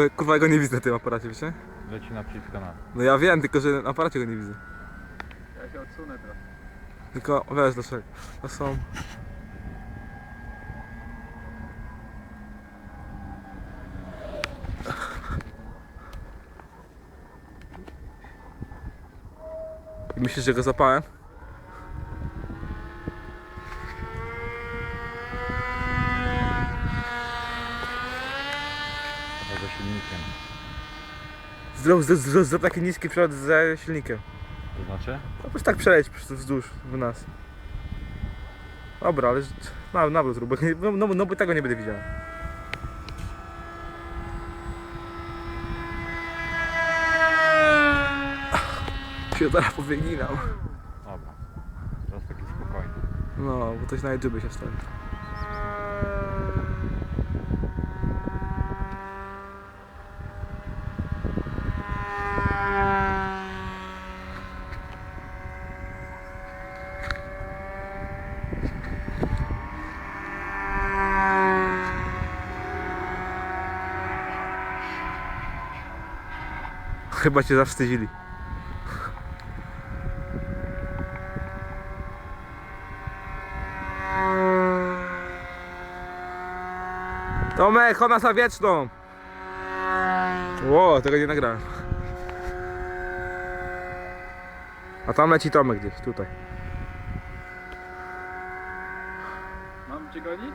Tylko kurwa ja go nie widzę na tym aparacie, wiecie? Leci naprzeciwko nas. No ja wiem, tylko że na aparacie go nie widzę. Ja się odsunę teraz. Tylko wiesz dlaczego. To są. I Myślisz, że go zapałem? Za silnikiem. Zrób, zrób, zrób, taki niski przód ze silnikiem. To znaczy? No po prostu tak przeleć po prostu wzdłuż w nas. Dobra, ale na, nawrót rób, bo, nie- no, no, no bo tego nie będę widział. Się teraz powieginał. Dobra. Teraz taki spokojny. No, bo coś na YouTube się stanie. Chyba cię zawstydzili. Tomek, chodź na wieczną! Ło, tego nie nagrałem. A tam leci Tomek gdzieś, tutaj. Mam cię gonić?